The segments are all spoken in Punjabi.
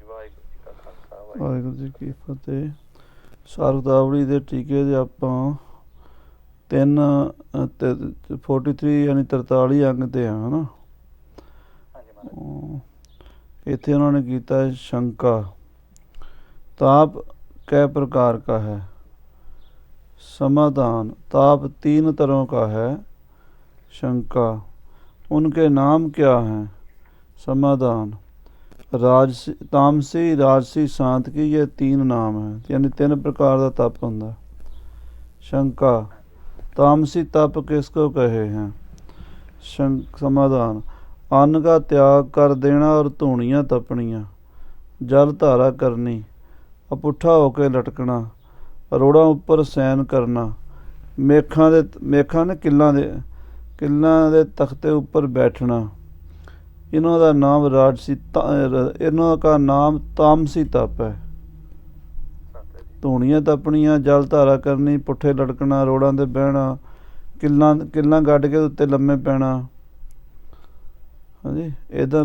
ਜੀ ਵਾਹਿਗੁਰੂ ਜੀ ਕਾ ਖਾਲਸਾ ਵਾਹਿਗੁਰੂ ਵਾਹਿਗੁਰੂ ਜੀ ਕੀ ਫਤਿਹ ਸਰਦਾਵੜੀ ਦੇ ਟੀਕੇ ਦੇ ਆਪਾਂ 3 43 ਯਾਨੀ 43 ਅੰਗ ਤੇ ਆ ਹਨਾ ਹਾਂਜੀ ਮਹਾਰਾਜ ਅਹ ਇੱਥੇ ਉਹਨਾਂ ਨੇ ਕੀਤਾ ਹੈ ਸ਼ੰਕਾ ताप कै प्रकार का है समाधान ताप तीन तरह का है शंका उनके नाम क्या हैं समाधान ਰਾਜ ਤਾਮਸੀ, ਰਾਜਸੀ, ਸਾਂਤਕੀ, ਇਹ ਤਿੰਨ ਨਾਮ ਹੈ। ਯਾਨੀ ਤਿੰਨ ਪ੍ਰਕਾਰ ਦਾ ਤਪ ਹੁੰਦਾ। ਸ਼ੰਕਾ, ਤਾਮਸੀ ਤਪ ਕਿਸ ਕੋ ਕਹੇ ਹੈ? ਸ਼ੰਕ ਸਮਾਧਾਨ, ਅੰਨ ਦਾ ਤਿਆਗ ਕਰ ਦੇਣਾ ਔਰ ਧੂਣੀਆਂ ਤਪਣੀਆਂ। ਜਲ ਧਾਰਾ ਕਰਨੀ, ਅਪੁੱਠਾ ਹੋ ਕੇ ਲਟਕਣਾ, ਰੋੜਾਂ ਉੱਪਰ ਸੈਨ ਕਰਨਾ। ਮੇਖਾਂ ਦੇ, ਮੇਖਾਂ ਨੇ ਕਿੱਲਾਂ ਦੇ ਕਿੱਲਾਂ ਦੇ ਤਖਤੇ ਉੱਪਰ ਬੈਠਣਾ। ਇਹਨਾਂ ਦਾ ਨਾਮ ਰਾਜਸੀ ਤਾ- ਇਹਨਾਂ ਦਾ ਨਾਮ ਤਾਮਸੀ ਤਪ ਹੈ ਸਤਿ ਜੀ ਧੂਣੀਆਂ ਤਪਣੀਆਂ ਜਲ ਧਾਰਾ ਕਰਨੀ ਪੁੱਠੇ ਲਟਕਣਾ ਰੋੜਾਂ ਤੇ ਬਹਿਣਾ ਕਿੱਲਾਂ ਕਿੱਲਾਂ ਗੱਡ ਕੇ ਉੱਤੇ ਲੰਮੇ ਪੈਣਾ ਹਾਂਜੀ ਇਦਾਂ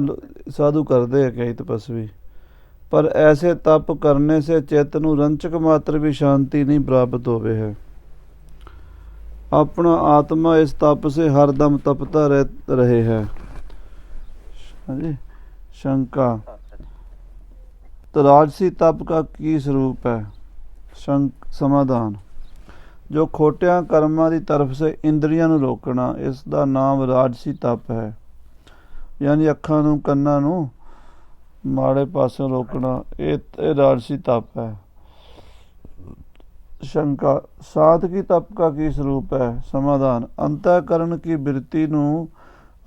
ਸਾਧੂ ਕਰਦੇ ਆ ਕਈ ਤਪਸਵੀ पर ऐसे तप करने से चित्त ਨੂੰ ਰੰਚਕ ਮਾਤਰ ਵੀ ਸ਼ਾਂਤੀ ਨਹੀਂ ਪ੍ਰਾਪਤ ਹੋਵੇ ਹੈ ਆਪਣਾ ਆਤਮਾ ਇਸ ਤਪ ਸੇ ਹਰਦਮ ਤਪਤਾ ਰਹਿ ਰਹੇ ਹੈ ਹਾਂਜੀ, ਸ਼ੰਕਾ। ਤਰਾਜਸੀ ਤਪ ਦਾ ਕੀ ਸਰੂਪ ਹੈ? ਸ਼ੰਕ, ਸਮਾਧਾਨ। ਜੋ ਖੋਟਿਆਂ ਕਰਮਾਂ ਦੀ ਤਰਫ ਸੇ ਇੰਦਰੀਆਂ ਨੂੰ ਰੋਕਣਾ, ਇਸ ਦਾ ਨਾਮ ਰਾਜਸੀ ਤਪ ਹੈ। ਯਾਨੀ ਅੱਖਾਂ ਨੂੰ, ਕੰਨਾਂ ਨੂੰ ਮਾੜੇ ਪਾਸੋਂ ਰੋਕਣਾ, ਇਹ ਇਹ ਰਾਜਸੀ ਤਪ ਹੈ। ਸ਼ੰਕਾ ਸਾਧਕੀ ਤਪ ਦਾ ਕੀ ਸਰੂਪ ਹੈ? ਸਮਾਧਾਨ। ਅੰਤਕਰਨ ਕੀ ਬਿਰਤੀ ਨੂੰ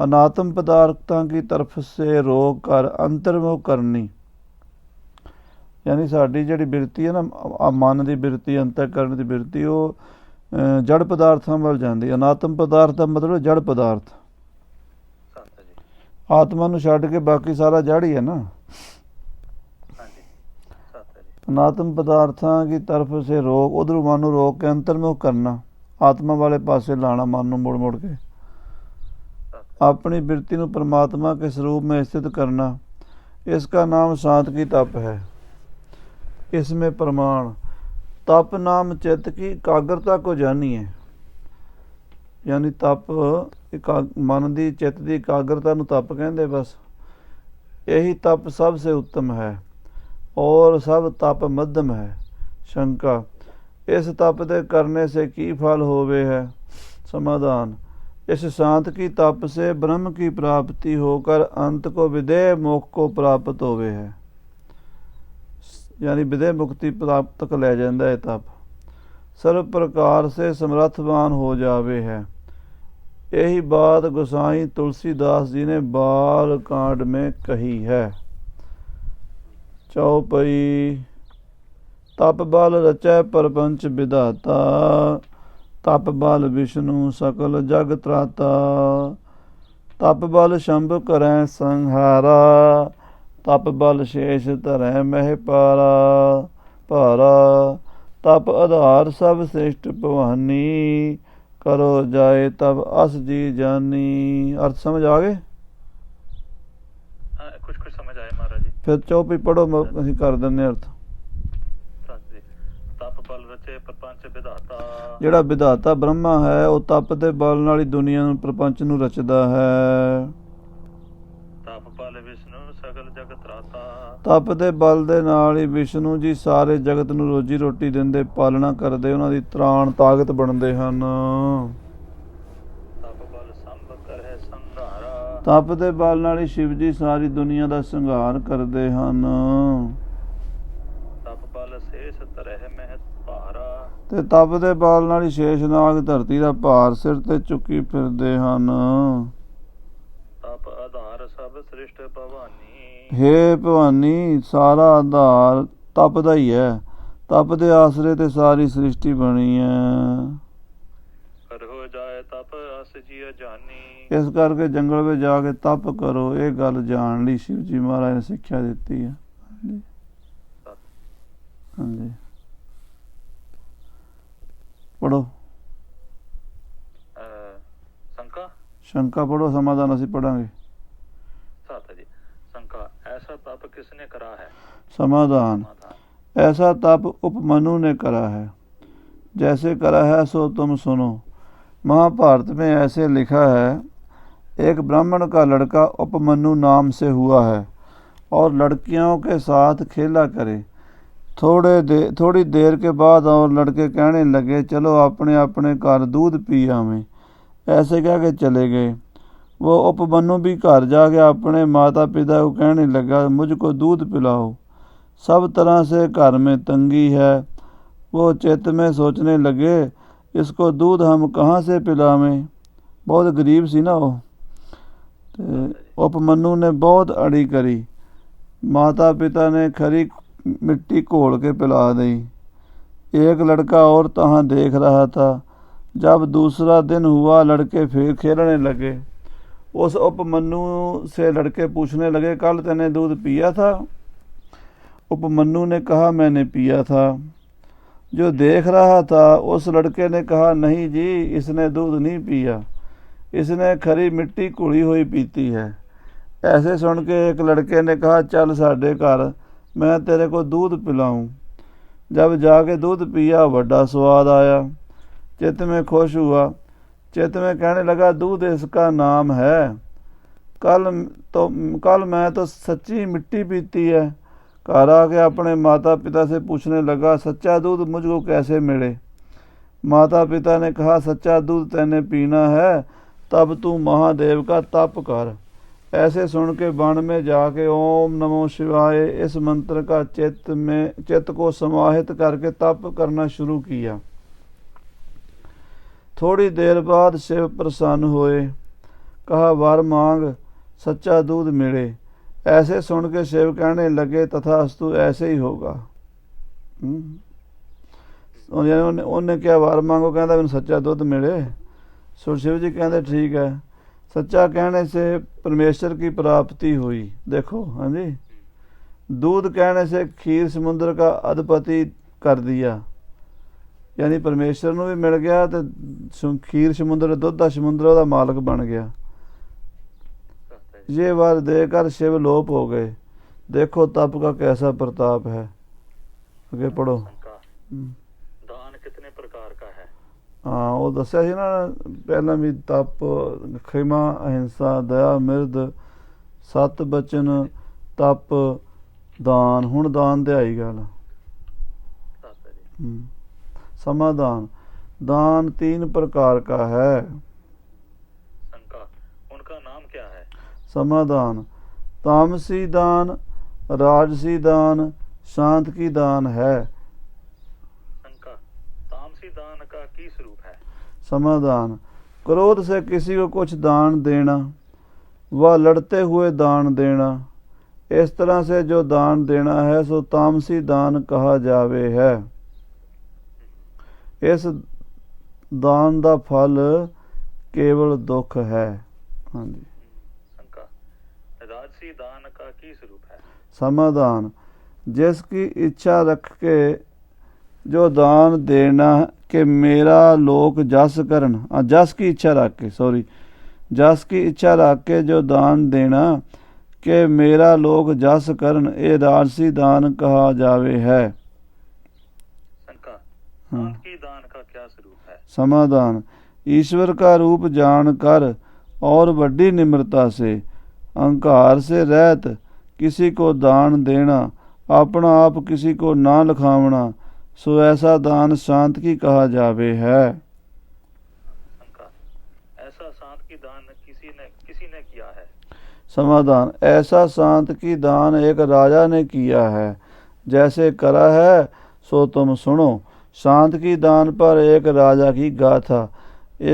ਅਨਾਤਮ ਪਦਾਰਥਾਂ की ਤਰਫ ਸੇ ਰੋਕ ਕਰ ਅੰਤਰਮੁਖ ਕਰਨੀ। ਯਾਨੀ ਸਾਡੀ ਜਿਹੜੀ ਬਿਰਤੀ ਹੈ ਨਾ ਆ ਮਨ ਦੀ ਬਿਰਤੀ ਅੰਤःਕਰਨ ਦੀ ਬਿਰਤੀ ਉਹ ਜੜ ਪਦਾਰਥਾਂ ਵੱਲ ਜਾਂਦੀ। ਅਨਾਤਮ ਪਦਾਰਥ ਦਾ ਮਤਲਬ ਜੜ ਪਦਾਰਥ। ਆਤਮਾ ਨੂੰ ਛੱਡ ਕੇ ਬਾਕੀ ਸਾਰਾ ਜੜ ਹੀ ਹੈ ਨਾ। ਅਨਾਤਮ ਪਦਾਰਥਾਂ ਦੀ ਤਰਫ ਸੇ ਰੋਕ ਉਧਰ ਮਨ ਨੂੰ ਰੋਕ ਕੇ ਅੰਤਰਮੁਖ ਕਰਨਾ। ਆਤਮਾ ਵਾਲੇ ਪਾਸੇ ਲਾਣਾ ਮਨ ਨੂੰ ਮੁੜ ਮੁੜ ਕੇ। अपनी वृत्ति ਨੂੰ परमात्मा के स्वरूप में स्थित करना इसका नाम शांत की तप है इसमें प्रमाण तप नाम चित्त की एकाग्रता को जानिए ਯਾਨੀ ਤਪ ਇਕਾ ਮਨ ਦੀ ਚਿੱਤ ਦੀ ਇਕਾਗਰਤਾ ਨੂੰ ਤਪ ਕਹਿੰਦੇ ਬਸ ਇਹੀ ਤਪ ਸਭ ਸੇ ਉੱਤਮ ਹੈ ਔਰ ਸਭ ਤਪ ਮੱਧਮ ਹੈ ਸ਼ੰਕਾ ਇਸ ਤਪ ਦੇ ਕਰਨੇ ਸੇ ਕੀ ਫਲ ਹੋਵੇ ਹੈ समाधान इस शांत की तप से ब्रह्म की प्राप्ति होकर अंत को विदेह मोक्ष को प्राप्त होवे है यानी विदेह मुक्ति प्राप्त तक ले जाता है तप सर्व प्रकार से समर्थवान हो जावे है यही बात गोसाई तुलसीदास जी ने बाल कांड में कही है चौपई तप बल रचै परपंच विधाता ਤਪ ਬਲ ਵਿਸ਼ਨੂੰ ਸਕਲ ਜਗ ਤਰਾਤਾ। ਤਪ ਬਲ ਸ਼ੰਭ ਕਰੈ ਸੰਹਾਰਾ। ਤਪ ਬਲ ਸ਼ੇਸ਼ ਧਰੈ ਮਹਿ ਪਾਰਾ। ਭਾਰਾ ਤਪ ਆਧਾਰ ਸਭ ਸ੍ਰਿਸ਼ਟ ਭਵਾਨੀ। ਕਰੋ ਜਾਏ ਤਬ ਅਸ ਜੀ ਜਾਨੀ। ਅਰਥ ਸਮਝ ਆ ਗਏ? ਕੁਝ ਕੁਝ ਸਮਝ ਆਇਆ ਮਹਾਰਾਜ ਜੀ। ਫਿਰ ਚੌਪੀ ਪੜੋ ਅਸੀਂ ਕਰ ਦਿੰਨੇ ਅਰਥ ਸਤਿ ਜੀ ਤਪ ਬਲ ਰਚੇ ਪ੍ਰਪੰਚ ਵਿਧਾਤਾ ਜਿਹੜਾ ਵਿਧਾਤਾ ਬ੍ਰਹਮਾ ਹੈ ਉਹ ਤਪ ਦੇ ਬਲ ਨਾਲ ਹੀ ਦੁਨੀਆ ਨੂੰ ਪ੍ਰਪੰਚ ਨੂੰ ਰਚਦਾ ਹੈ। ਤਪ ਬਲ ਵਿਸ਼ਨੂੰ ਸਗਲ ਜਗਤ ਰਾਤਾ। ਤਪ ਦੇ ਬਲ ਦੇ ਨਾਲ ਹੀ ਵਿਸ਼ਨੂੰ ਜੀ ਸਾਰੇ ਜਗਤ ਨੂੰ ਰੋਜੀ ਰੋਟੀ ਦਿੰਦੇ ਪਾਲਣਾ ਕਰਦੇ ਉਹਨਾਂ ਦੀ ਤ੍ਰਾਣ ਤਾਕਤ ਬਣਦੇ ਹਨ। ਤਪ ਬਲ ਸੰਭ ਕਰਹਿ ਸੰਘਾਰਾ। ਤਪ ਦੇ ਬਲ ਨਾਲ ਹੀ ਸ਼ਿਵ ਜੀ ਸਾਰੀ ਦੁਨੀਆ ਦਾ ਸੰਘਾਰ ਕਰਦੇ ਹਨ ਤਪ ਬਲ ਸੇਸ ਤਰਹਿ ਮਹਿ ਭਾਰਾ ਤੇ ਤਪ ਦੇ ਬਲ ਨਾਲ ਹੀ ਸ਼ੇਸ਼ਨਾਗ ਧਰਤੀ ਦਾ ਭਾਰ ਸਿਰ ਤੇ ਚੁੱਕੀ ਫਿਰਦੇ ਹਨ। ਤਪ ਆਧਾਰ ਸਭ ਸ੍ਰਿਸ਼ਟ ਭਵਾਨੀ। ਹੇ ਭਵਾਨੀ ਸਾਰਾ ਆਧਾਰ ਤਪ ਦਾ ਹੀ ਹੈ। ਤਪ ਦੇ ਆਸਰੇ ਤੇ ਸਾਰੀ ਸ੍ਰਿਸ਼ਟੀ ਬਣੀ ਹੈ। ਕਰ ਹੋ ਜਾਏ ਤਪ ਅਸ ਜੀ ਜਾਨੀ। ਇਸ ਕਰਕੇ ਜੰਗਲ ਵਿੱਚ ਜਾ ਕੇ ਤਪ ਕਰੋ। ਇਹ ਗੱਲ ਜਾਣ ਲਈ ਸ਼ਿਵ ਜੀ ਮਹਾਰਾਜ ਨੇ ਸਿੱਖਿਆ ਦਿੱਤੀ ਹੈ। ਹਾਂਜੀ। ਹਾਂਜੀ। ਪੜੋ ਅਹ, ਸੰਕਾ ਸ਼ੰਕਾ ਪੜੋ ਸਮਾਧਾਨ ਅਸੀਂ ਪੜਾਂਗੇ ਸਤ ਜੀ ਸੰਕਾ ਐਸਾ ਤਪ ਕਿਸਨੇ ने करा है समाधान समाधान ऐसा तप उपमनु ने करा है जैसे करा है सो तुम सुनो महाभारत में ऐसे लिखा है एक ब्राह्मण का लड़का उपमनु नाम से हुआ है और लड़कियों के साथ खेला करे थोड़े दे थोड़ी देर के बाद और लड़के कहने लगे चलो अपने अपने घर दूध पी आवें ऐसे कह के चले गए वो उपमनु भी घर जाके अपने माता पिता को कहने लगा मुझको दूध पिलाओ सब तरह से घर में तंगी है वो चित्त में सोचने लगे इसको दूध हम कहाँ से पिलावें बहुत गरीब सी ना वो ਤੇ ਉਪਮਨੂ ਨੇ ਬਹੁਤ ਅੜੀ ਕਰੀ ਮਾਤਾ ਪਿਤਾ ਨੇ ਖਰੀ ਮਿੱਟੀ घोल के पिला दी एक लड़का और तहाँ देख रहा था जब दूसरा दिन हुआ लड़के फिर खेलने लगे उस उपमन्यु से लड़के पूछने लगे कल तैने दूध पिया था उपमन्यु ने कहा मैंने पिया था जो देख रहा था उस लड़के ने कहा नहीं जी इसने दूध नहीं पिया इसने खरी मिट्टी घुली हुई पीती है ऐसे सुन के एक लड़के ने कहा चल साढ़े घर میں تیرے کو دودھ پلاؤں۔ جب جا کے دودھ پیا بڑا سواد آیا۔ چت میں خوش ہوا۔ چت میں کہنے لگا، دودھ اس کا نام ہے۔ کل تو، کل میں تو سچی مٹی پیتی ہے۔ گھر آ کے اپنے ماتا پتا سے پوچھنے لگا، سچا دودھ مجھ کو کیسے ملے؟ ماتا پتا نے کہا، سچا دودھ تینے پینا ہے، تب تو مہادیو کا تپ کر۔ ऐसे सुन के वन में जाके ओम नमो शिवाय इस मंत्र का चित्त में चित्त को समाहित करके तप करना शुरू किया थोड़ी देर बाद शिव प्रसन्न हुए कहा वर मांग सच्चा दूध मिले ऐसे सुन के शिव कहने लगे तथास्तु ऐसे ही होगा हम्म। ਉਹ ਯਾਨੀ ਉਹਨੇ ਉਹਨੇ ਕਿਹਾ ਵਾਰ ਮੰਗੋ ਕਹਿੰਦਾ ਮੈਨੂੰ ਸੱਚਾ ਦੁੱਧ ਮਿਲੇ ਸੋ शिव जी कहते ठीक है सच्चा कहने से परमेश्वर की प्राप्ति हुई देखो हाँ जी दूध कहने से खीर समुद्र का अधिपति कर दिया ਯਾਨੀ ਪਰਮੇਸ਼ਰ ਨੂੰ ਵੀ ਮਿਲ ਗਿਆ ਤੇ ਸੁ- ਖੀਰ ਸਮੁੰਦਰ ਦੁੱਧ ਦਾ ਸਮੁੰਦਰ ਉਹਦਾ ਮਾਲਕ ਬਣ ਗਿਆ कहते हैं ये वर देकर शिव लोप हो गए देखो तप का कैसा प्रताप है आगे ਹਾਂ ਉਹ ਦੱਸਿਆ ਸੀ ਨਾ ਪਹਿਲਾਂ ਵੀ ਤਪ ਖਿਮਾ ਅਹਿੰਸਾ ਦਇਆ ਮਿਰਦ ਸਤ ਬਚਨ ਤਪ ਦਾਨ ਹੁਣ ਦਾਨ ਤੇ ਆਈ ਗੱਲ कहते जी हम्म। समाधान दान तीन प्रकार का है शंका उनका नाम क्या है समाधान तामसी दान राजसी दान शांत की दान है کا کی سروپ ہے سمادان کرود سے کسی کو کچھ دان دینا و لڑتے ہوئے دان دینا اس طرح سے جو دان دینا ہے سو تامسی دان کہا جاوے ہے اس دان دا پھل کیول دکھ ہے ہاں جی سمادان جس کی اچھا رکھ کے स्वरूप है समाधान जिसकी इच्छा रख के जो दान देना कि मेरा लोक जस करन हाँ, जस की इच्छा रख के सॉरी जस की इच्छा रख के जो दान देना कि मेरा लोक जस करन ये राजसी दान कहा जावे है शंका हाँ। शांत की दान का क्या स्वरूप है समाधान ईश्वर का रूप जानकर और बड़ी निम्रता से अहंकार से रहत किसी को दान देना अपना आप किसी को ना लिखावना सो ऐसा दान शांत की कहा जावे है शंका ऐसा शांत की दान किसी ने किसी ने किया है समाधान ऐसा शांत की दान एक राजा ने किया है जैसे करा है सो तुम सुनो शांत की दान पर एक राजा की गाथा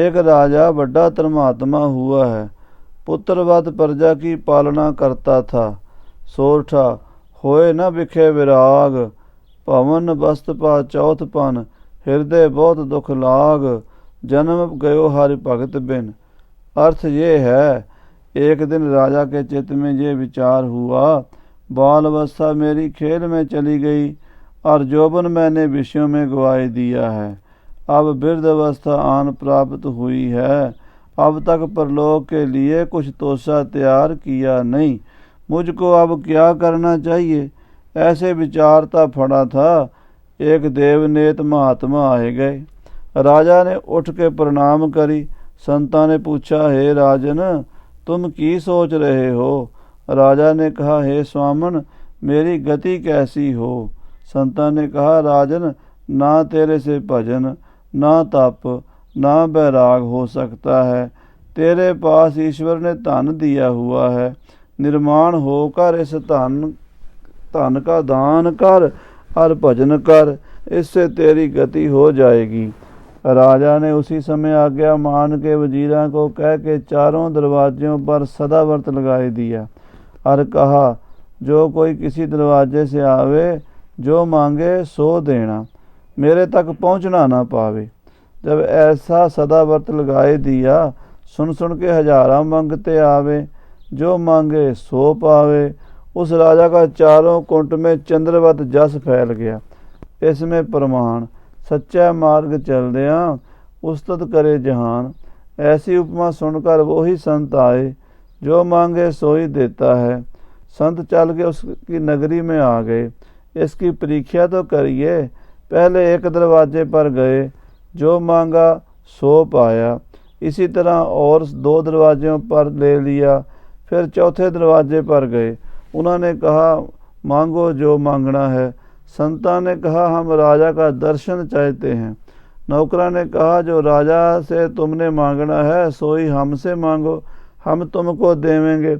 एक राजा बड़ा धर्मात्मा हुआ है पुत्रवत प्रजा की पालना करता था सोरठा होए न बिखे विराग पवन बस्त पा चौथ पन हृदय बहुत दुख लाग जन्म गयो हरि भगत बिन अर्थ ये है एक दिन राजा के चित्त में ये विचार हुआ बाल अवस्था मेरी खेल में चली गई और जोबन मैंने विषयों में गवाई दिया है अब वृद्ध अवस्था आन प्राप्त हुई है अब तक परलोक के लिए कुछ तोसा तैयार किया नहीं मुझको अब क्या करना चाहिए ایسے ਵਿਚਾਰਤਾ پھڑا تھا ایک دیونیت مہاتما آئے گئے راجا نے اٹھ کے پرنام کری سنتا نے پوچھا ہے راجن تم کی سوچ رہے ہو راجا نے کہا ہے سوامن میری گتی کیسی ہو سنتا نے کہا راجن نہ تیرے سے بھجن نہ تپ نہ بیراگ ہو سکتا ہے تیرے پاس ایشور نے تن دیا ہوا ہے نرمان ہو کر اس تن धन का दान कर और भजन कर इससे तेरी गति हो जाएगी राजा ने उसी समय आज्ञा मान के वजीरा को कह के चारों दरवाजों पर सदावर्त लगाए दिया और कहा जो कोई किसी दरवाजे से आवे जो मांगे सो देना मेरे तक पहुंचना ना पावे जब ऐसा सदावर्त लगाए दिया सुन सुन के हजारा मंगते आवे जो मांगे सो पावे اس راجہ کا چاروں کنٹ میں چندروت جس پھیل گیا۔ اس میں پرمان سچا مارگ چل دیا استد کرے جہان۔ ایسی اپما سن کر وہی سنت آئے، جو مانگے سوئی دیتا ہے۔ سنت چل کے اس کی نگری میں آ گئے۔ اس کی پریکھیا تو کریے، پہلے ایک دروازے پر گئے۔ جو مانگا سو پایا۔ اسی طرح اور دو دروازوں پر لے لیا، پھر چوتھے دروازے پر گئے۔ انہوں نے کہا، مانگو جو مانگنا ہے. سنتا نے کہا، ہم راجہ کا درشن چاہتے ہیں. نوکرا نے کہا، جو راجہ سے تم نے مانگنا ہے سوئی ہم سے مانگو، ہم تم کو دیویں گے.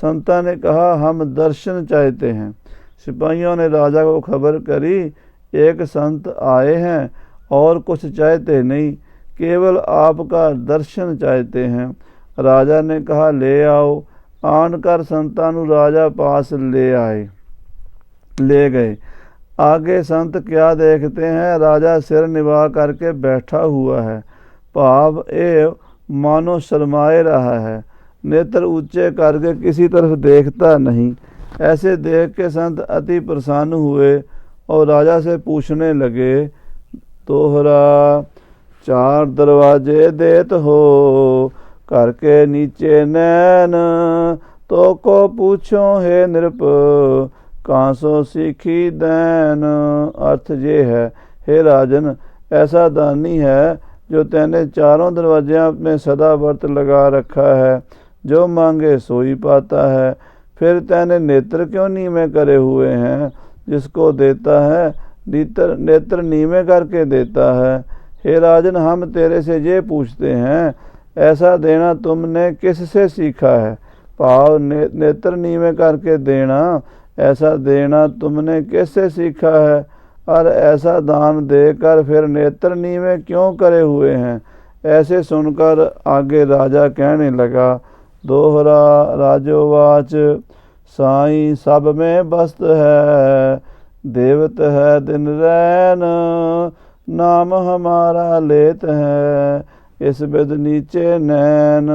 سنتا نے کہا، ہم درشن چاہتے ہیں. سپاہیوں نے راجہ کو خبر کری، ایک سنت آئے ہیں اور کچھ چاہتے نہیں، کیول آپ کا درشن چاہتے ہیں. راجہ نے کہا، لے آؤ. आन कर संता ਨੂੰ राजा पास ले आए ले गए आगे संत क्या देखते हैं राजा सिर निभा करके बैठा हुआ है भाव ए मानो शर्माए रहा है नेत्र ऊंचे करके किसी तरफ देखता नहीं ऐसे देख के संत अति प्रसन्न हुए और राजा से पूछने लगे तोहरा चार दरवाजे देत हो کر کے نیچے نین تو کو پوچھو ہے نرپ کانسو سیکھی دین ارتھ یہ ہے ہے راجن ایسا دانی ہے جو تینے چاروں دروازے اپنے سدا برت لگا رکھا ہے جو مانگے سوئی پاتا ہے پھر نے نیتر کیوں نیمے کرے ہوئے ہیں جس کو دیتا ہے نیتر نیتر نیمے کر کے دیتا ہے ہے راجن ہم تیرے سے یہ پوچھتے ہیں ऐसा देना तुमने किससे सीखा है भाव ने, नेत्र नीमे करके देना ऐसा देना तुमने किससे सीखा है और ऐसा दान देकर फिर नेत्र नीवे क्यों करे हुए हैं ऐसे सुनकर आगे राजा कहने लगा दोहरा राजोवाच साई सब में बस्त है देवत है दिन रैन नाम हमारा लेत है इस विद नीचे नैन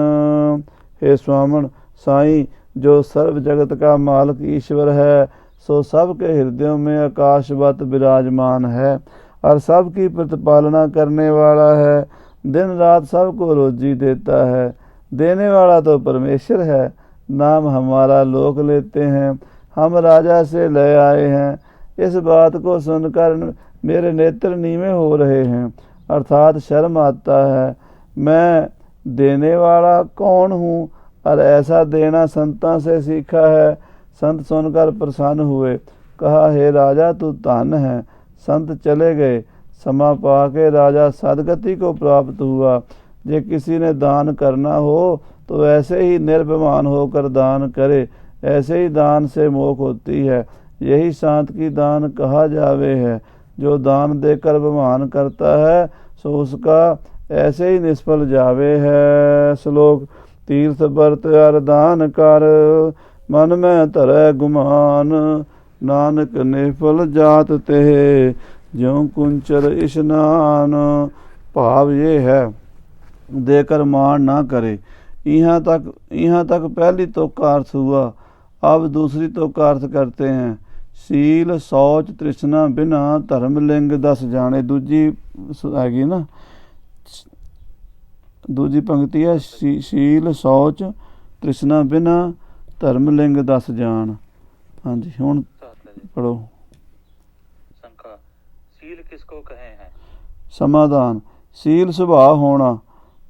हे स्वामन साई जो सर्व जगत का मालिक ईश्वर है सो सबके हृदयों में आकाशवत विराजमान है और सबकी प्रतिपालना करने वाला है दिन रात सबको रोजी देता है देने वाला तो परमेश्वर है नाम हमारा लोक लेते हैं हम राजा से ले आए हैं इस बात को सुनकर मेरे नेत्र नीवे हो रहे हैं अर्थात शर्म आता है میں دینے والا کون ہوں؟ اور ایسا دینا سنتوں سے سیکھا ہے، سنت سن کر پرسن ہوئے۔ کہا، ہے راجہ تو تن ہے۔ سنت چلے گئے۔ سما پا کے راجہ سدگتی کو پراپت ہوا۔ جے کسی نے دان کرنا ہو، تو ایسے ہی نربمان ہو کر دان کرے۔ ایسے ہی دان سے موک ہوتی ہے۔ یہی سانت کی دان کہا جاوے ہے۔ جو دان دے کر بمان کرتا ہے، سو اس کا ਐਸੇ ਹੀ ਨਿਸਫਲ ਜਾਵੇ ਹੈ ਸ਼ਲੋਕ। ਤੀਰਥ ਵਰਤ ਅਰਦਾਨ ਕਰ, ਮਨ ਮੈਂ ਧਰੈ ਗੁਮਾਨ। ਨਾਨਕ ਨਿਫਲ ਜਾਤ ਤੇ, ਜਿਉ ਕੁੰਚਰ ਇਸ਼ਨਾਨ। ਭਾਵ ਇਹ ਹੈ ਦੇ ਕਰ ਮਾਣ ਨਾ ਕਰੇ। ਇਹਾਂ ਤੱਕ ਇਹਾਂ ਤੱਕ ਪਹਿਲੀ ਤੋਕ ਅਰਥ ਹੁਆ। ਅਬ ਦੂਸਰੀ ਤੋਕ ਅਰਥ ਕਰਤੇ ਹੈ। ਸੀਲ ਸੋਚ ਤ੍ਰਿਸ਼ਨਾ ਬਿਨਾ ਧਰਮ ਲਿੰਗ ਦਸ ਜਾਣੇ। ਦੂਜੀ ਹੈਗੀ ਨਾ ਦੂਜੀ ਪੰਕਤੀ ਹੈ ਸ਼ੀਲ ਸੋਚ ਤ੍ਰਿਸ਼ਨਾ ਬਿਨਾ ਧਰਮ ਲਿੰਗ ਦੱਸ ਜਾਣ। ਹਾਂਜੀ ਹੁਣ ਪੜੋ ਸਮਾਧਾਨ ਸੀਲ ਸੁਭਾਅ ਹੋਣਾ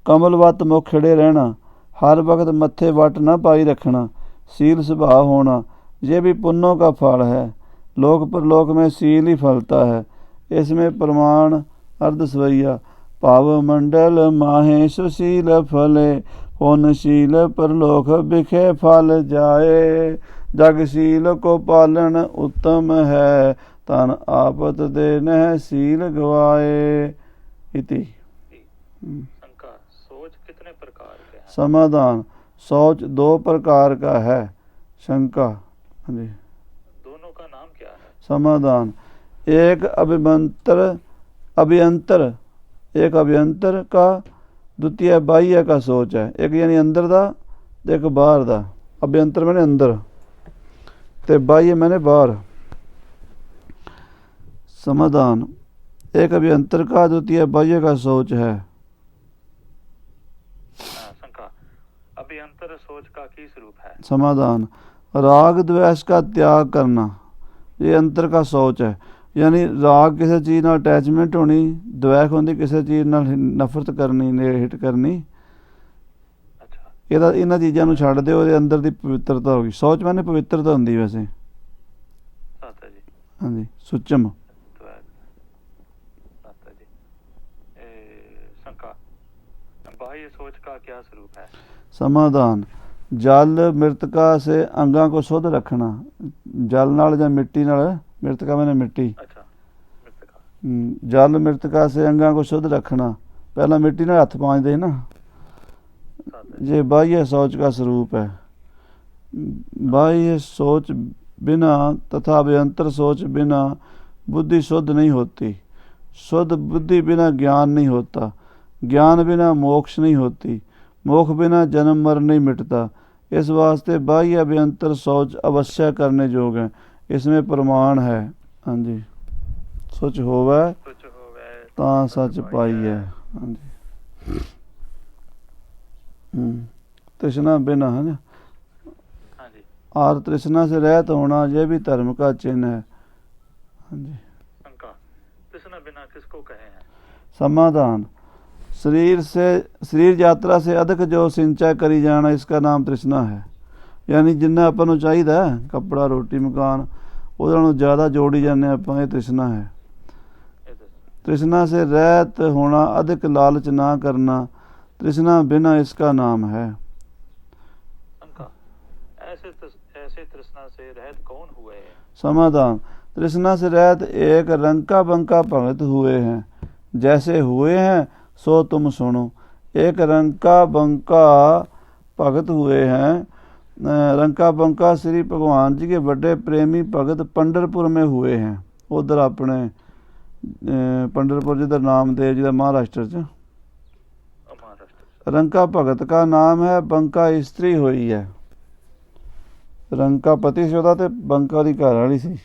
ਕਮਲਵਤ ਮੁਖ ਖੜੇ ਰਹਿਣਾ ਹਰ ਵਕਤ ਮੱਥੇ ਵਟ ਨਾ ਪਾਈ ਰੱਖਣਾ ਸੀਲ ਸੁਭਾਅ ਹੋਣਾ ਇਹ ਵੀ ਪੁੰਨੋ ਦਾ ਫਲ ਹੈ ਲੋਕ ਪਰਲੋਕ ਮੇ ਸੀਲ ਹੀ ਫਲਤਾ ਹੈ ਇਸ ਮੇ ਪ੍ਰਮਾਣ ਅਰਧ ਸਵਈਆ मंडल माहे सुशील फले पुन शील परलोक बिखे फल जाए जगशील को पालन उत्तम है तन आपत दे नह सील गवाए इति शंका सोच कितने प्रकार के हैं समाधान शौच दो प्रकार का है शंका हाँ जी दोनों का नाम क्या है समाधान एक अभिमंत्र अभियंतर ایک ابھینتر کا دوتیا باہیہ کا سوچ ہے۔ ایک یعنی اندر دا ایک باہر دا۔ ابھینتر میں نے اندر تے باہیہ میں نے باہر۔ سمادھان۔ ایک ابھینتر کا دوتیا باہیہ کا سوچ ہے؟ سمادھان۔ راگ دویش کا تیاگ کرنا۔ یہ انتر کا سوچ ہے۔ ਯਾਨੀ ਰਾਗ ਕਿਸੇ ਚੀਜ਼ ਨਾਲ ਅਟੈਚਮੈਂਟ ਹੋਣੀ ਦਵੈਖ ਹੁੰਦੀ ਕਿਸੇ ਚੀਜ਼ ਨਾਲ ਨਫ਼ਰਤ ਕਰਨੀ ਨੇ ਹਿੱਟ ਕਰਨੀ। ਇਹਦਾ ਇਹਨਾਂ ਚੀਜ਼ਾਂ ਨੂੰ ਛੱਡ ਦਿਓ ਉਹਦੇ ਅੰਦਰ ਦੀ ਪਵਿੱਤਰਤਾ ਹੋ ਗਈ। ਸੋਚ ਮੈਨੇ ਪਵਿੱਤਰਤਾ ਹੁੰਦੀ ਵੈਸੇ। ਹਾਂਜੀ ਸੁਚਮ। ਸਮਾਧਾਨ। ਜਲ ਮਿਰਤਕਾ ਸੇ ਅੰਗਾਂ ਕੋ ਸੁਧ ਰੱਖਣਾ। ਜਲ ਨਾਲ ਜਾਂ ਮਿੱਟੀ ਨਾਲ مرتکا میں نے مٹی۔ جل مرتکا سے انگا کو شدھ رکھنا۔ پہلا مٹی نہ ہاتھ پانچ دے نا یہ باہیہ سوچ کا سروپ ہے۔ باہیہ سوچ بنا تتھا بےانتر سوچ بنا بدھی شدھ نہیں ہوتی۔ شدھ بدھی بنا گیان نہیں ہوتا۔ گیان بنا موکش نہیں ہوتی۔ موکھ بنا جنم مر نہیں مٹتا۔ اس واسطے باہیہ بےانتر سوچ اوشیہ کرنے جوگ ہیں۔ अवश्य करने जोग है इसमें प्रमाण है हाँ जी सोच होवे कुछ हो गए ਤਾਂ ਸੱਚ ਪਾਈ ਹੈ ਹਾਂਜੀ हम्म, तृष्णा बिना है ना हाँ जी और तृष्णा से रहत होना यह भी धर्म का चिन्ह है हाँ जी शंका कृष्ण बिना किसको कहे हैं समाधान शरीर से शरीर यात्रा से अधिक जो सिंचाई करी जाना इसका नाम ਤ੍ਰਿਸ਼ਨਾ ਹੈ ਯਾਨੀ ਜਿੰਨਾ ਆਪਾਂ ਨੂੰ ਚਾਹੀਦਾ ਹੈ, ਕੱਪੜਾ ਰੋਟੀ ਮਕਾਨ ਉਹਦੇ ਨਾਲੋਂ ਜ਼ਿਆਦਾ ਜੋੜੀ ਜਾਂਦੇ ਆਪਾਂ ਇਹ ਤ੍ਰਿਸ਼ਨਾ ਹੈ ये दस तृष्णा से रहत होना अधिक लालच ना करना तृष्णा बिना इसका नाम है शंका ऐसे तृष- ऐसे तृष्णा से रहित कौन हुए हैं समाधान तृष्णा से रहत एक रंका बंका भगत हुए हैं जैसे हुए हैं सो तुम सुनो एक रंका बंका भगत हुए हैं अ, रंका पंका श्री भगवान जी के बड़े प्रेमी भगत पंडरपुर में हुए हैं उधर अपने पंडरपुर जिधर नामदेव जी का महाराष्ट्र च रंका भगत का नाम है बंका स्त्री हुई है रंका पति से ते बंका की घर वाली सी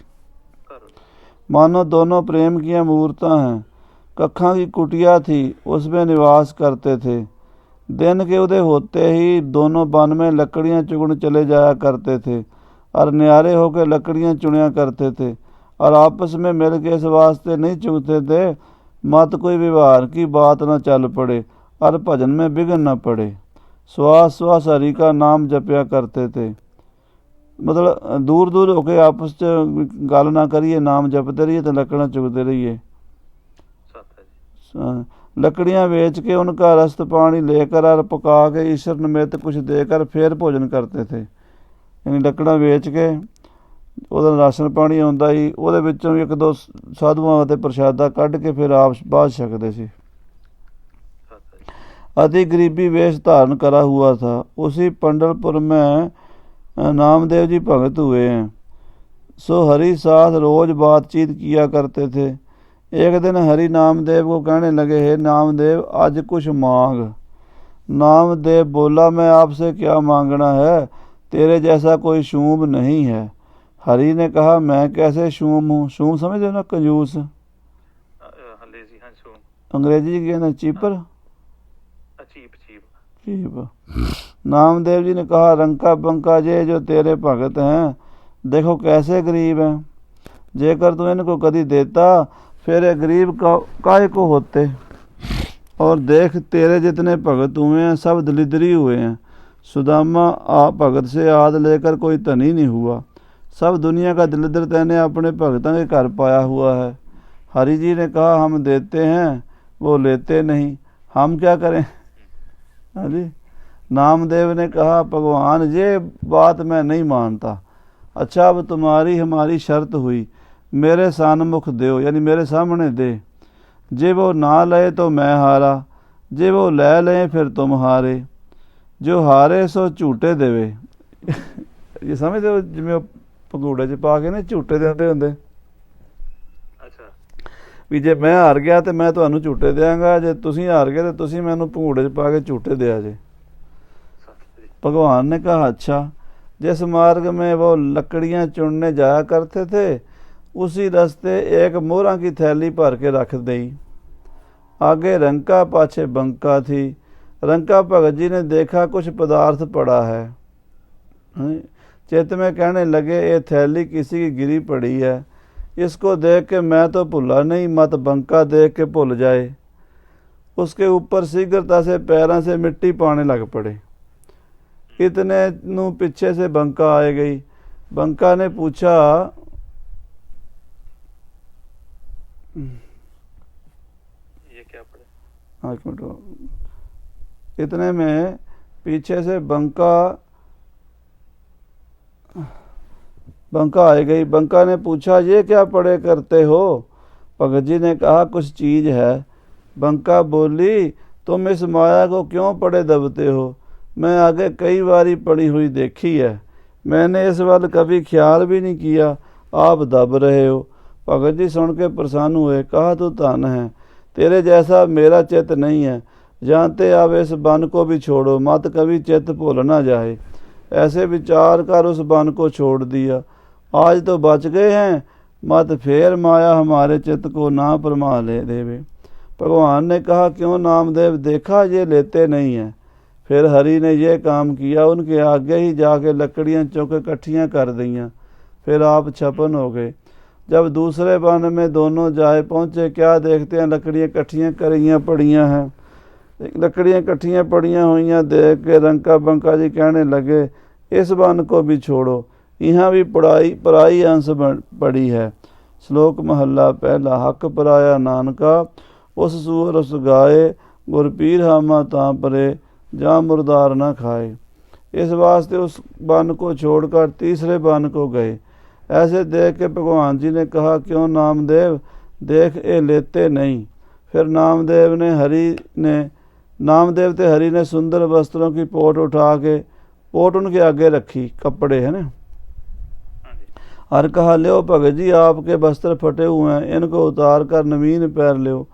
मानो दोनों प्रेम की मूर्ता हैं कखा की कुटिया थी उसमें निवास करते थे दिन के उदय होते ही दोनों वन में लकड़ियां चुगन चले जाया करते थे और न्यारे होकर लकड़ियां चुनिया करते थे और आपस में मिल के इस वास्ते नहीं चुगते थे मत कोई व्यवहार की बात न चल पड़े और भजन में बिगड़ न पड़े श्वास श्वास हरि का नाम जपया करते थे ਮਤਲਬ ਦੂਰ ਦੂਰ ਹੋ ਕੇ ਆਪਸ ਚ ਗੱਲ ਨਾ ਕਰੀਏ ਨਾਮ ਜਪਦੇ ਰਹੀਏ ਤੇ ਲੱਕੜਾਂ ਚੁਗਦੇ ਰਹੀਏ सात है जी ਅ, लकड़ियां बेच के उनका रस्त पानी लेकर और पका के ईश्वर निमित्त कुछ देकर फिर भोजन करते थे ਯਾਨੀ ਲੱਕੜਾਂ ਵੇਚ ਕੇ ਉਹਦਾ ਰਾਸ਼ਨ ਪਾਣੀ ਆਉਂਦਾ ਸੀ ਉਹਦੇ ਵਿੱਚੋਂ ਵੀ ਇੱਕ ਦੋ ਸ- ਸਾਧੂਆਂ ਅਤੇ ਪ੍ਰਸ਼ਾਦਾ ਕੱਢ ਕੇ ਫਿਰ ਆਪ ਬਾਅਦ ਛਕਦੇ ਸੀ सात है जी अति गरीबी वेश धारण करा हुआ था उसी पंडलपुर में अ, नामदेव जी भगत हुए हैं सो हरि साथ रोज बातचीत किया करते थे ایک دن ہری نام دیو کو کہنے لگے ہے نام دیو آج کچھ مانگ۔ نام دیو بولا میں آپ سے کیا مانگنا ہے؟ تیرے جیسا کوئی شوم نہیں ہے۔ ہری نے کہا میں کیسے شوم ہوں؟ شوم سمجھے نا کنجوس۔ انگریزی کے نا چیپر؟ چیپ۔ نام دیو جی نے کہا رنکا بنکا جے جو تیرے بھگت ہیں دیکھو کیسے غریب ہیں۔ جے کر تو ان کو کدی دیتا फिर ये गरीब का काहे को होते और देख तेरे जितने भगत हुए हैं सब दलिद्री हुए हैं सुदामा आ भगत से आद लेकर कोई धनी नहीं हुआ सब दुनिया का दलिद्र तेने अपने भगतों के घर पाया हुआ है हरि जी ने कहा हम देते हैं वो लेते नहीं हम क्या करें हाँ जी नामदेव ने कहा भगवान ये बात मैं नहीं मानता अच्छा अब तुम्हारी हमारी शर्त हुई ਮੇਰੇ ਸਨਮੁਖ ਦਿਓ ਯਾਨੀ ਮੇਰੇ ਸਾਹਮਣੇ ਦੇ। ਜੇ ਉਹ ਨਾ ਲਏ ਤਾਂ ਮੈਂ ਹਾਰਾ ਜੇ ਉਹ ਲੈ ਲਏ ਫਿਰ ਤੁਮ ਹਾਰੇ। ਜੋ ਹਾਰੇ ਸੋ ਝੂਟੇ ਦੇਵੇ। ਇਹ ਸਮਝਦੇ ਹੋ ਜਿਵੇਂ ਪਗੋੜਾ ਚ ਪਾ ਕੇ ਨੇ ਝੂਟੇ ਦਿੰਦੇ ਹੁੰਦੇ ਅੱਛਾ। ਵੀ ਜੇ ਮੈਂ ਹਾਰ ਗਿਆ ਤੇ ਮੈਂ ਤੁਹਾਨੂੰ ਝੂਟੇ ਦੇਵਾਂਗਾ ਜੇ ਤੁਸੀਂ ਹਾਰ ਗਏ ਤੇ ਤੁਸੀਂ ਮੈਨੂੰ ਭੂੜੇ 'ਚ ਪਾ ਕੇ ਝੂਟੇ ਦਿਆ ਜੇ। ਭਗਵਾਨ ਨੇ ਕਿਹਾ ਅੱਛਾ ਜਿਸ ਮਾਰਗ ਮੈਂ ਉਹ ਲੱਕੜੀਆਂ ਚੁਣਨੇ ਜਾਇਆ ਕਰਤੇ ਥੇ उसी रास्ते एक मोहरा की थैली भर के रख दई आगे रंका पाछे बंका थी रंका भगत जी ने देखा कुछ पदार्थ पड़ा है हैं? चित्त में कहने लगे ये थैली किसी की गिरी पड़ी है इसको देख के मैं तो भुला नहीं मत बंका देख के भुल जाए उसके ऊपर शीघ्रता से पैरों से मिट्टी पाने लग पड़े इतने नु पीछे से बंका आए गई बंका ने पूछा اتنے میں پیچھے سے بنکا بنکا آئی گئی۔ بنکا نے پوچھا، یہ کیا پڑے کرتے ہو؟ بھگت جی نے کہا، کچھ چیز ہے۔ بنکا بولی، تم اس مایا کو کیوں پڑے دبتے ہو؟ میں آگے کئی باری پڑی ہوئی دیکھی ہے۔ میں نے اس وقت کبھی خیال بھی نہیں کیا۔ آپ دب رہے ہو۔ ਭਗਤ ਜੀ ਸੁਣ ਕੇ ਪ੍ਰਸੰਨ ਹੋਏ، ਕਹਾ ਤੂੰ ਧਨ ਹੈ? ਤੇਰੇ ਜੈਸਾ ਮੇਰਾ ਚਿੱਤ ਨਹੀਂ ਹੈ। ਜਾਣਤੇ ਆਵੇ، ਇਸ ਬਨ ਕੋ ਵੀ ਛੋੜੋ، ਮਤ ਕਵੀ ਚਿੱਤ ਭੁੱਲ ਨਾ ਜਾਏ। ایسے ਵਿਚਾਰ ਕਰ ਉਸ ਬਨ ਕੋ ਛੋੜ ਦਿਆ। ਆਜ ਤੋਂ ਬਚ ਗਏ ਹੈ مت پھر مایا ہمارے چت کو نہ پرما لے دیوے بھگوان نے کہا کیوں نام دیو دیکھا یہ لیتے نہیں ہیں پھر ہری نے یہ کام کیا ان کے آگے ہی جا کے لکڑیاں چوک اکٹھیاں کر دیں پھر آپ چھپن ہو گئے जब दूसरे वन में दोनों जाए पहुंचे क्या देखते हैं लकड़ियां इकट्ठियां करियां पड़ियां हैं लकड़ियां इकट्ठियां पड़ियां हुई देख के रंका बंका जी कहने लगे इस वन को भी छोड़ो यहाँ भी पढ़ाई पराई अंश बन- पड़ी है श्लोक महला पहला हक पराया नानका उस सूर उस गाए गुरपीर हामा तां परे ایسے دیکھ کے بھگوان جی نے کہا، کیوں نام دیو؟ دیکھ، اے لیتے نہیں۔ پھر نام دیو نے ہری نے، نام دیو تے ہری نے سندر وستروں کی پوٹ اٹھا کے، پوٹ ان کے آگے رکھی، کپڑے، ہے نا؟ اور کہا لو بھگت جی آپ کے بستر پھٹے ہوئے ہیں، ان کو اتار کر نوین پیر لو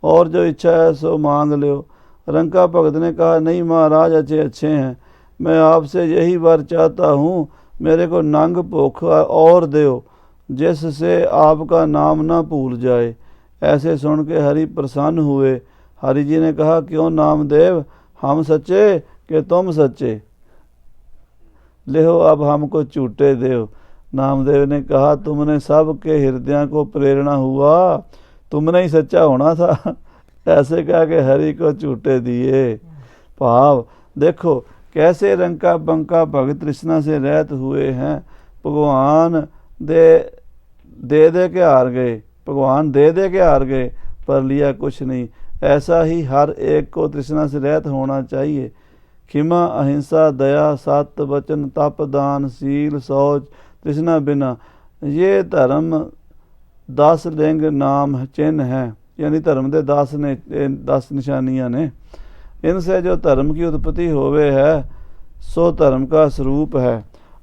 اور جو اچھا ہے، سو مانگ لو رنکا بھگت نے کہا، نہیں مہاراج، اچھے اچھے ہیں۔ میں آپ سے یہی بار چاہتا ہوں میرے کو ننگ بھوکھ اور دیو، جس سے آپ کا نام نہ بھول جائے۔ ایسے سن کے ہری پرسن ہوئے۔ ہری جی نے کہا، کیوں نام دیو؟ ہم سچے کہ تم سچے؟ لہو اب ہم کو چوٹے دیو۔ نام دیو نے کہا، تم نے سب کے ہردیاں کو پریرنا ہوا۔ تم نے ہی سچا ہونا تھا۔ ایسے کہا کہ ہری کو چوٹے دیے۔ پاؤ دیکھو कैसे रंका बंका भगत तृष्णा से रहत हुए हैं भगवान दे दे दे के हार गए भगवान दे दे के हार गए पर लिया कुछ नहीं ऐसा ही हर एक को तृष्णा से रहत होना चाहिए खिमा अहिंसा दया सत्य वचन तप दान सील शौच तृष्णा बिना ये धर्म दस लिंग नाम चिन्ह हैं यानी धर्म ਦੇ 10 ان سے جو دھرم کی اتپتی ہوئے ہے سو دھرم کا سروپ ہے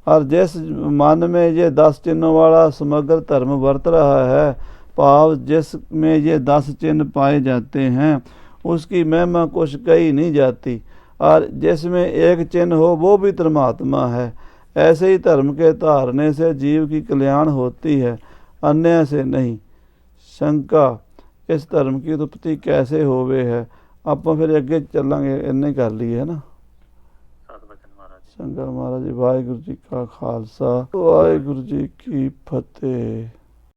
اور جس من میں یہ دس چنوں والا سمگر دھرم برت رہا ہے پاؤ جس میں یہ دس چن پائے جاتے ہیں اس کی مہما کچھ کہی نہیں جاتی اور جس میں ایک چن ہو وہ بھی پرماتما ہے ایسے ہی دھرم کے تارنے سے جیو کی کلیان ہوتی ہے انیہ سے نہیں شنکا اس دھرم کی اتپتی کیسے ہوئے ہے ਆਪਾਂ ਫਿਰ ਅੱਗੇ ਚੱਲਾਂਗੇ ਇੰਨੇ ਕਰ ਲਈਏ ਹੈ ਨਾ ਸੰਗਤ ਮਹਾਰਾਜ ਜੀ ਵਾਹਿਗੁਰੂ ਜੀ ਕਾ ਖਾਲਸਾ ਵਾਹਿਗੁਰੂ ਜੀ ਕੀ ਫਤਿਹ।